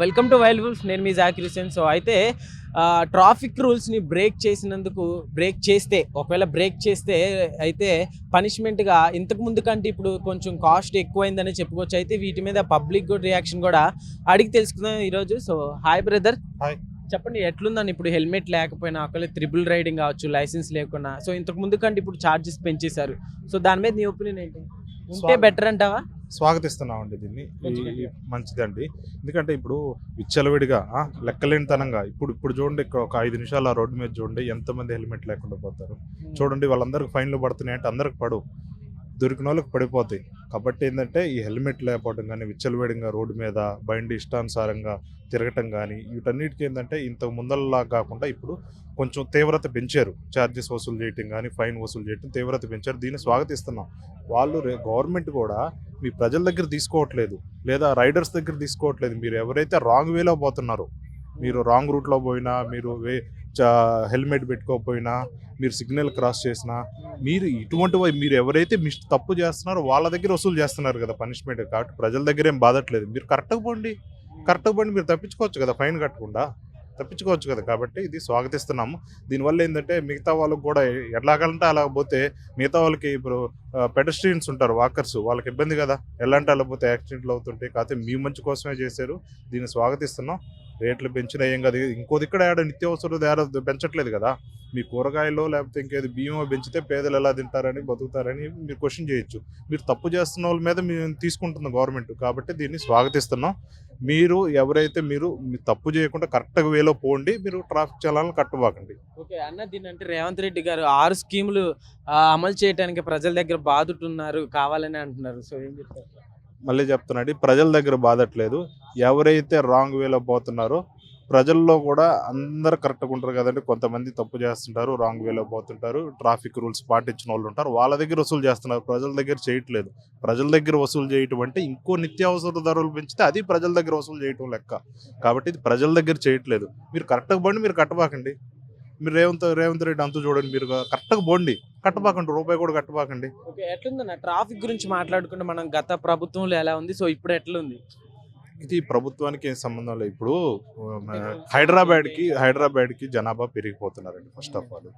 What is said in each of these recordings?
Welcome to wild wolf. నేను మీ Zakir Hussain so అయితే ట్రాఫిక్ రూల్స్ని బ్రేక్ చేసినందుకు బ్రేక్ చేస్తే ఒకవేళ బ్రేక్ చేస్తే అయితే పనిష్మెంట్గా ఇంతకు ముందు కంటే ఇప్పుడు కొంచెం కాస్ట్ ఎక్కువైందని చెప్పుకోవచ్చు. అయితే వీటి మీద పబ్లిక్ రియాక్షన్ కూడా అడిగి తెలుసుకుందాం ఈరోజు. So hi brother. హాయ్. చెప్పండి ఎట్లుందని ఇప్పుడు హెల్మెట్ లేకపోయినా ఒకవేళ త్రిబుల్ రైడింగ్ కావచ్చు లైసెన్స్ లేకుండా సో ఇంతకు ముందు కంటే ఇప్పుడు ఛార్జెస్ పెంచేశారు. సో దాని మీద నీ ఒపీనియన్ ఏంటి? ఉంటే. బెటర్ అంటావా? స్వాగతిస్తున్నామండి దీన్ని. కొంచెం ఈ- గట్టిగా. మంచిదండి. ఎందుకంటే ఇప్పుడు విచ్చలవిడిగా లెక్కలేనితనంగా ఇప్పుడు ఇప్పుడు చూడండి ఇక్కడ ఒక ఐదు నిమిషాలు ఆ రోడ్డు మీద చూడండి ఎంతమంది హెల్మెట్ లేకుండా పోతారు. చూడండి వాళ్ళందరికి ఫైన్లు పడుతున్నాయి అంటే అందరికి పడు దొరికిన వాళ్ళకి పడిపోతాయి. కాబట్టి ఏంటంటే ఈ హెల్మెట్ లేకపోవడం కానీ విచ్చలవేయడంగా రోడ్డు మీద బండి ఇష్టానుసారంగా తిరగటం కానీ వీటన్నిటికీ ఏంటంటే ఇంత ముందరలా కాకుండా ఇప్పుడు కొంచెం తీవ్రత పెంచారు. ఛార్జెస్ వసూలు చేయటం కానీ ఫైన్ వసూలు చేయటం తీవ్రత పెంచారు. దీన్ని స్వాగతిస్తున్నాం. వాళ్ళు గవర్నమెంట్ కూడా మీ ప్రజల దగ్గర తీసుకోవట్లేదు లేదా రైడర్స్ దగ్గర తీసుకోవట్లేదు. మీరు ఎవరైతే రాంగ్ వేలో పోతున్నారో మీరు రాంగ్ రూట్లో పోయినా మీరు వే హెల్మెట్ పెట్టుకోకపోయినా మీరు సిగ్నల్ క్రాస్ చేసినా మీరు ఇటువంటి మీరు ఎవరైతే మిస్ తప్పు చేస్తున్నారో వాళ్ళ దగ్గర వసూలు చేస్తున్నారు కదా పనిష్మెంట్ కాబట్టి ప్రజల దగ్గర ఏం బాధట్లేదు. మీరు కరెక్ట్గా పోండి. కరెక్ట్గా పోండి మీరు తప్పించుకోవచ్చు కదా ఫైన్ కట్టకుండా. తప్పించుకోవచ్చు కదా కాబట్టి ఇది స్వాగతిస్తున్నాము. దీనివల్ల ఏంటంటే మిగతా వాళ్ళకు కూడా ఎట్లాగంటే అలా పోతే మిగతా వాళ్ళకి ఇప్పుడు పెడస్ట్రియన్స్ ఉంటారు వాకర్స్ వాళ్ళకి ఇబ్బంది కదా. ఎలాంటి అలా పోతే యాక్సిడెంట్లు అవుతుంటాయి కాకపోతే మీ మంచి కోసమే చేశారు. దీన్ని స్వాగతిస్తున్నాం. రేట్లు పెంచినా ఏం కాదు. ఇంకో ఇక్కడ ఆడ నిత్యావసర ఆడ పెంచట్లేదు కదా. మీ కూరగాయలు లేకపోతే ఇంకేది బియ్యమో పెంచితే పేదలు ఎలా తింటారని బతుకుతారని మీరు క్వశ్చన్ చేయొచ్చు. మీరు తప్పు చేస్తున్న వాళ్ళ మీద మేము తీసుకుంటుంది గవర్నమెంట్ కాబట్టి దీన్ని స్వాగతిస్తున్నాం. మీరు ఎవరైతే మీరు తప్పు చేయకుండా కరెక్ట్గా వేలో పోండి మీరు ట్రాఫిక్ చలాలను కట్టుబాకండి. ఓకే అన్న దీని అంటే రేవంత్ రెడ్డి గారు ఆరు స్కీములు అమలు చేయడానికి ప్రజల దగ్గర బాదుతున్నారు కావాలని అంటున్నారు. సో ఏం చెప్తారు? మళ్ళీ చెప్తున్నాడు ప్రజల దగ్గర బాధట్లేదు. ఎవరైతే రాంగ్ వేలో పోతున్నారో ప్రజల్లో కూడా అందరు కరెక్ట్గా ఉంటారు కదండి. కొంతమంది తప్పు చేస్తుంటారు రాంగ్ వేలో పోతుంటారు. ట్రాఫిక్ రూల్స్ పాటించిన వాళ్ళు ఉంటారు. వాళ్ళ దగ్గర వసూలు చేస్తున్నారు. ప్రజల దగ్గర చేయట్లేదు. ప్రజల దగ్గర వసూలు చేయటం అంటే ఇంకో నిత్యావసర ధరలు పెంచితే అది ప్రజల దగ్గర వసూలు చేయటం లెక్క. కాబట్టి ఇది ప్రజల దగ్గర చేయట్లేదు. మీరు కరెక్ట్గా పోండి మీరు కట్టబాకండి. మీరు రేవంత్ రేవంత్ రెడ్డి అంతా చూడండి మీరు. కరెక్ట్గా పోండి. కట్టబాకండి రూపాయి కూడా కట్టబాకండి. ఓకే ఎట్లుందన్న? ట్రాఫిక్ గురించి మాట్లాడుకుంటే మనం గత ప్రభుత్వంలో ఎలా ఉంది? సో ఇప్పుడు ఎట్లుంది? ఇది ప్రభుత్వానికి ఏం సంబంధం లేదు. ఇప్పుడు హైదరాబాద్కి హైదరాబాద్కి జనాభా పెరిగిపోతున్నారండి first of all.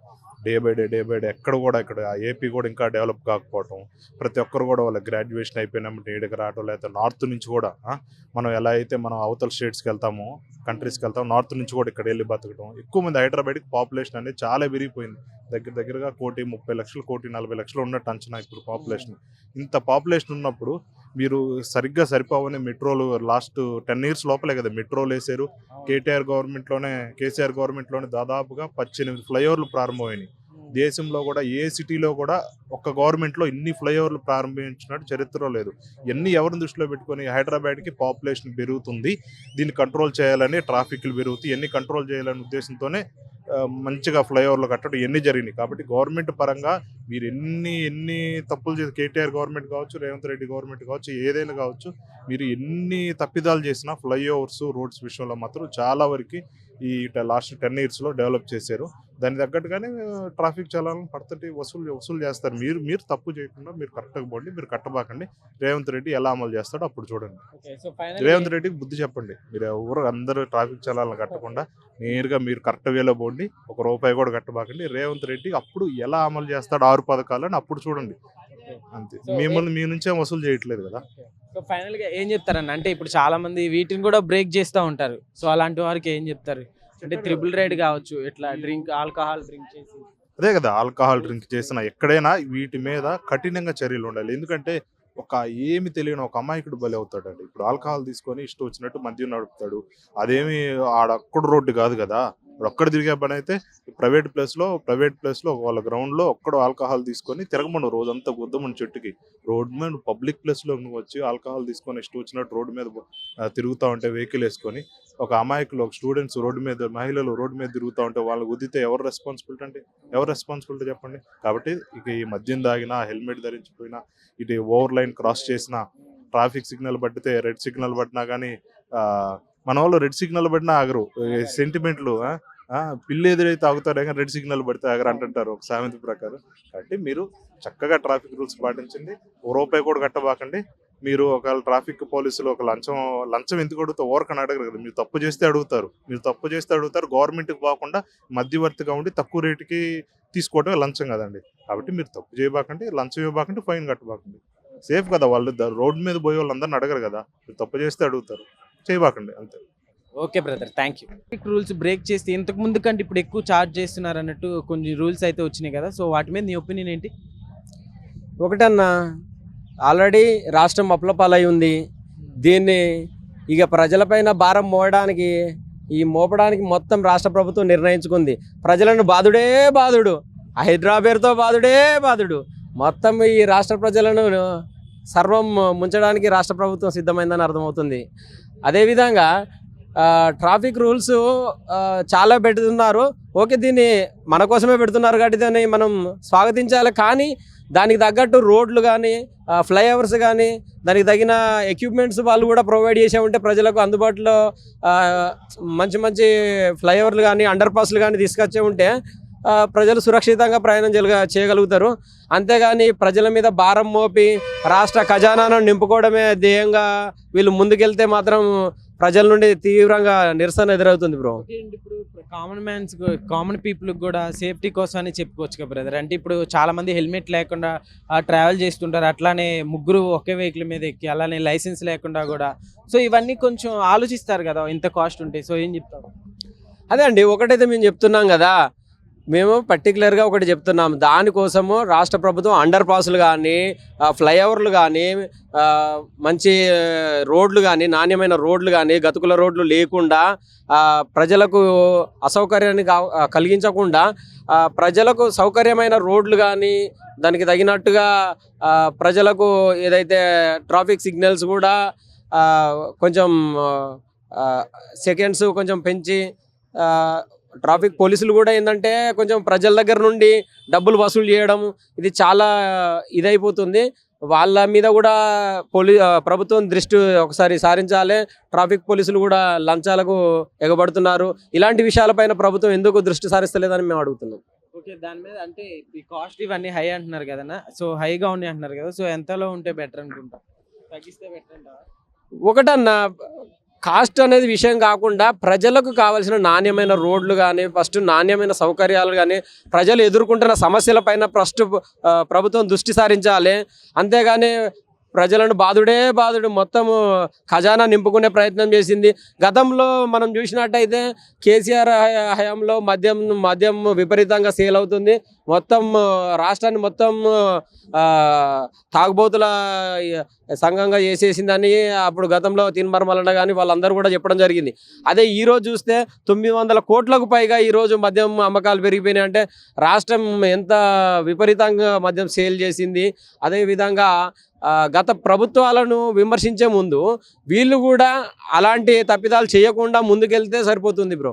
Day by day day by day ఎక్కడ కూడా ఇక్కడ ఏపీ కూడా ఇంకా డెవలప్ కాకపోవటం ప్రతి ఒక్కరు కూడా వాళ్ళ గ్రాడ్యుయేషన్ అయిపోయినప్పుడు ఈడకి రావటం లేకపోతే నార్త్ నుంచి కూడా మనం ఎలా అయితే మనం అవతల స్టేట్స్కి వెళ్తామో కంట్రీస్కి వెళ్తాం నార్త్ నుంచి కూడా ఇక్కడ వెళ్ళి బతకడం ఎక్కువ మంది హైదరాబాద్కి పాపులేషన్ అనేది చాలా పెరిగిపోయింది. దగ్గర దగ్గరగా కోటి ముప్పై లక్షలు కోటి నలభై లక్షలు ఉన్నట్టు అంచనా ఇప్పుడు పాపులేషన్. ఇంత పాపులేషన్ ఉన్నప్పుడు మీరు సరిగ్గా సరిపోవని మెట్రోలు లాస్ట్ టెన్ ఇయర్స్ లోపలే కదా మెట్రోలు వేసారు. కేటీఆర్ గవర్నమెంట్లోనే కేసీఆర్ గవర్నమెంట్లోనే దాదాపుగా పద్దెనిమిది ఫ్లైఓవర్లు ప్రారంభమైనాయి. దేశంలో కూడా ఏ సిటీలో కూడా ఒక్క గవర్నమెంట్లో ఇన్ని ఫ్లైఓవర్లు ప్రారంభించినట్టు చరిత్ర లేదు. ఎన్ని ఎవరిని దృష్టిలో పెట్టుకొని హైదరాబాద్కి పాపులేషన్ పెరుగుతుంది దీన్ని కంట్రోల్ చేయాలని ట్రాఫిక్లు పెరుగుతాయి ఎన్ని కంట్రోల్ చేయాలనే ఉద్దేశంతోనే మంచిగా ఫ్లైఓవర్లు కట్టడం ఎన్ని జరిగినాయి. కాబట్టి గవర్నమెంట్ పరంగా మీరు ఎన్ని ఎన్ని తప్పులు చేసి కేటీఆర్ గవర్నమెంట్ కావచ్చు రేవంత్ రెడ్డి గవర్నమెంట్ కావచ్చు ఏదైనా కావచ్చు మీరు ఎన్ని తప్పిదాలు చేసినా ఫ్లైఓవర్స్ రోడ్స్ విషయంలో మాత్రం చాలా వరకు ఈ లాస్ట్ టెన్ ఇయర్స్లో డెవలప్ చేశారు. దాని తగ్గట్టుగానే ట్రాఫిక్ చలాలను పడతటి వసూలు వసూలు చేస్తారు. మీరు మీరు తప్పు చేయకుండా మీరు కరెక్ట్గా పోండి మీరు కట్టబాకండి. రేవంత్ రెడ్డి ఎలా అమలు చేస్తాడో అప్పుడు చూడండి. రేవంత్ రెడ్డికి బుద్ధి చెప్పండి. మీరు ఎవరు అందరూ ట్రాఫిక్ చలాలను కట్టకుండా నేరుగా మీరు కరెక్ట్ వేలో పోండి ఒక రూపాయి కూడా కట్టబాకండి. రేవంత్ రెడ్డి అప్పుడు ఎలా అమలు చేస్తాడు ఆరు పథకాలు అని అప్పుడు చూడండి. అంతే. మిమ్మల్ని మీ నుంచే వసూలు చేయట్లేదు కదా. సో ఫైనల్గా ఏం చెప్తారన్న అంటే ఇప్పుడు చాలా మంది వీటిని కూడా బ్రేక్ చేస్తూ ఉంటారు. సో అలాంటి వారికి ఏం చెప్తారు? అంటే త్రిబుల్ రైడ్ కావచ్చు ఇట్లా డ్రింక్ ఆల్కహాల్ డ్రింక్ చేసి. అదే కదా ఆల్కహాల్ డ్రింక్ చేసిన ఎక్కడైనా వీటి మీద కఠినంగా చర్యలు ఉండాలి. ఎందుకంటే ఒక ఏమి తెలియని ఒక అమాయకుడు బలి అవుతాడండి. ఇప్పుడు ఆల్కహాల్ తీసుకొని ఇష్టం వచ్చినట్టు మద్యం నడుపుతాడు. అదేమి ఆడక్కడ రోడ్డు కాదు కదా. ఒక్కడ తిరిగే పని అయితే ప్రైవేట్ ప్లేస్లో ప్రైవేట్ ప్లేస్లో వాళ్ళ గ్రౌండ్లో ఒక్కడ ఆల్కహాల్ తీసుకొని తిరగమను రోజంతా గుద్దమని చెట్టుకి. రోడ్ మీద పబ్లిక్ ప్లేస్లో నువ్వు వచ్చి ఆల్కహాల్ తీసుకొని ఇష్టం వచ్చినట్టు రోడ్డు మీద తిరుగుతూ ఉంటే వెహికల్ వేసుకొని ఒక అమాయకులు ఒక స్టూడెంట్స్ రోడ్డు మీద మహిళలు రోడ్డు మీద తిరుగుతూ ఉంటే వాళ్ళని గుద్దితే ఎవరు రెస్పాన్సిబిలిటీ అంటే? ఎవరు రెస్పాన్సిబిలిటీ చెప్పండి? కాబట్టి ఇక ఈ మద్యం తాగినా హెల్మెట్ ధరించిపోయినా ఇటు ఓవర్ లైన్ క్రాస్ చేసినా ట్రాఫిక్ సిగ్నల్ పట్టితే రెడ్ సిగ్నల్ పట్టినా కానీ మన వాళ్ళు రెడ్ సిగ్నల్ పడినా ఆగరు. సెంటిమెంట్లు పిల్లి ఎదురైతే ఆగుతారు కానీ రెడ్ సిగ్నల్ పడితే ఆగరు అంటుంటారు ఒక సామెత ప్రకారం. కాబట్టి మీరు చక్కగా ట్రాఫిక్ రూల్స్ పాటించండి. ఓ రూపాయి కూడా కట్టబాకండి. మీరు ఒకవేళ ట్రాఫిక్ పోలీసులు ఒక లంచం లంచం ఎందుకు అడుగుతా ఓరకని అడగరు కదా. మీరు తప్పు చేస్తే అడుగుతారు. మీరు తప్పు చేస్తే అడుగుతారు. గవర్నమెంట్కి పోకుండా మధ్యవర్తిగా ఉండి తక్కువ రేటుకి తీసుకోవడమే లంచం కదండి. కాబట్టి మీరు తప్పు చేయబాకండి. లంచం ఇవ్వబాకండి. ఫైన్ కట్టబాకండి. సేఫ్ కదా వాళ్ళు. రోడ్డు మీద పోయే వాళ్ళందరిని అడగరు కదా. మీరు తప్పు చేస్తే అడుగుతారు. చేయబాకండి. అంతే. Okay brother thank you rules break చేస్తే ఇంతకు ముందు కంటే ఇప్పుడు ఎక్కువ చార్జ్ చేస్తున్నారు అన్నట్టు కొన్ని రూల్స్ అయితే వచ్చినాయి కదా. సో వాటి మీద నీ ఒపీనియన్ ఏంటి? ఒకటన్నా ఆల్రెడీ రాష్ట్రం అప్లపాలై ఉంది. దీన్ని ఇక ప్రజలపైన భారం మోయడానికి ఈ మోపడానికి మొత్తం రాష్ట్ర ప్రభుత్వం నిర్ణయించుకుంది. ప్రజలను బాధుడే బాధుడు. హైదరాబాద్తో బాధుడే బాధుడు. మొత్తం ఈ రాష్ట్ర ప్రజలను సర్వం ముంచడానికి రాష్ట్ర ప్రభుత్వం సిద్ధమైందని అర్థమవుతుంది. అదేవిధంగా ట్రాఫిక్ రూల్స్ చాలా పెడుతున్నారు. ఓకే దీన్ని మన కోసమే పెడుతున్నారు కాబట్టి దాన్ని మనం స్వాగతించాలి. కానీ దానికి తగ్గట్టు రోడ్లు కానీ ఫ్లైఓవర్స్ కానీ దానికి తగిన ఎక్విప్మెంట్స్ వాళ్ళు కూడా ప్రొవైడ్ చేసే ఉంటే ప్రజలకు అందుబాటులో మంచి మంచి ఫ్లైఓవర్లు కానీ అండర్ పాస్లు కానీ తీసుకొచ్చే ఉంటే ప్రజలు సురక్షితంగా ప్రయాణం జరగ చేయగలుగుతారు. అంతేగాని ప్రజల మీద భారం మోపి రాష్ట్ర ఖజానాను నింపుకోవడమే ధ్యేయంగా వీళ్ళు ముందుకెళ్తే మాత్రం ప్రజల నుండి తీవ్రంగా నిరసన ఎదురవుతుంది బ్రో ఇప్పుడు కామన్ మ్యాన్స్ కామన్ పీపుల్ కూడా సేఫ్టీ కోసం అని చెప్పుకోవచ్చు కదా బ్రదర్ అంటే ఇప్పుడు చాలా మంది హెల్మెట్ లేకుండా ట్రావెల్ చేస్తుంటారు. అట్లానే ముగ్గురు ఒకే వెహికల్ మీద ఎక్కి అలానే లైసెన్స్ లేకుండా కూడా. సో ఇవన్నీ కొంచెం ఆలోచిస్తారు కదా ఇంత కాస్ట్ ఉంటాయి సో ఏం చెప్తారు? అదే అండి ఒకటైతే మేము చెప్తున్నాం కదా మేము పర్టికులర్గా ఒకటి చెప్తున్నాం. దానికోసము రాష్ట్ర ప్రభుత్వం అండర్ పాస్లు కానీ ఫ్లైఓవర్లు కానీ మంచి రోడ్లు కానీ నాణ్యమైన రోడ్లు కానీ గతుకుల రోడ్లు లేకుండా ప్రజలకు అసౌకర్యాన్ని కా- కలిగించకుండా ప్రజలకు సౌకర్యమైన రోడ్లు కానీ దానికి తగినట్టుగా ప్రజలకు ఏదైతే ట్రాఫిక్ సిగ్నల్స్ కూడా కొంచెం సెకండ్స్ కొంచెం పెంచి ట్రాఫిక్ పోలీసులు కూడా ఏంటంటే కొంచెం ప్రజల దగ్గర నుండి డబ్బులు వసూలు చేయడం ఇది చాలా ఇదైపోతుంది. వాళ్ళ మీద కూడా పోలీ ప్రభుత్వం దృష్టి ఒకసారి సారించాలి. ట్రాఫిక్ పోలీసులు కూడా లంచాలకు ఎగబడుతున్నారు. ఇలాంటి విషయాలపైన ప్రభుత్వం ఎందుకు దృష్టి సారిస్తలేదని మేము అడుగుతున్నాం. ఓకే దాని మీద అంటే ఈ కాస్ట్ ఇవన్నీ హై అంటున్నారు కదా సో హైగా ఉన్నాయి అంటున్నారు కదా. సో ఎంతలో ఉంటే బెటర్ అనుకుంటా? తగ్గిస్తే బెటర్ ఒకటన్నా కాస్ట్ అనేది విషయం కాకుండా ప్రజలకు కావాల్సిన నాణ్యమైన రోడ్లు కానీ ఫస్ట్ నాణ్యమైన సౌకర్యాలు కానీ ప్రజలు ఎదుర్కొంటున్న సమస్యలపైన ఫస్ట్ ప్రభుత్వం దృష్టి సారించాలి. అంతేగాని ప్రజలను బాధుడే బాధుడు. మొత్తం ఖజానా నింపుకునే ప్రయత్నం చేసింది. గతంలో మనం చూసినట్టయితే కేసీఆర్ హయాంలో మద్యం మద్యం విపరీతంగా సేల్ అవుతుంది. మొత్తం రాష్ట్రాన్ని మొత్తం తాగుబోతుల సంఘంగా చేసేసిందని అప్పుడు గతంలో తిన్మర్మలన్న కానీ వాళ్ళందరూ కూడా చెప్పడం జరిగింది. అదే ఈరోజు చూస్తే తొమ్మిది వందల కోట్లకు పైగా ఈరోజు మద్యం అమ్మకాలు పెరిగిపోయినాయి అంటే రాష్ట్రం ఎంత విపరీతంగా మద్యం సేల్ చేసింది. అదేవిధంగా గత ప్రభుత్వాలను విమర్శించే ముందు వీళ్ళు కూడా అలాంటి తప్పిదాలు చేయకుండా ముందుకెళ్తే సరిపోతుంది బ్రో.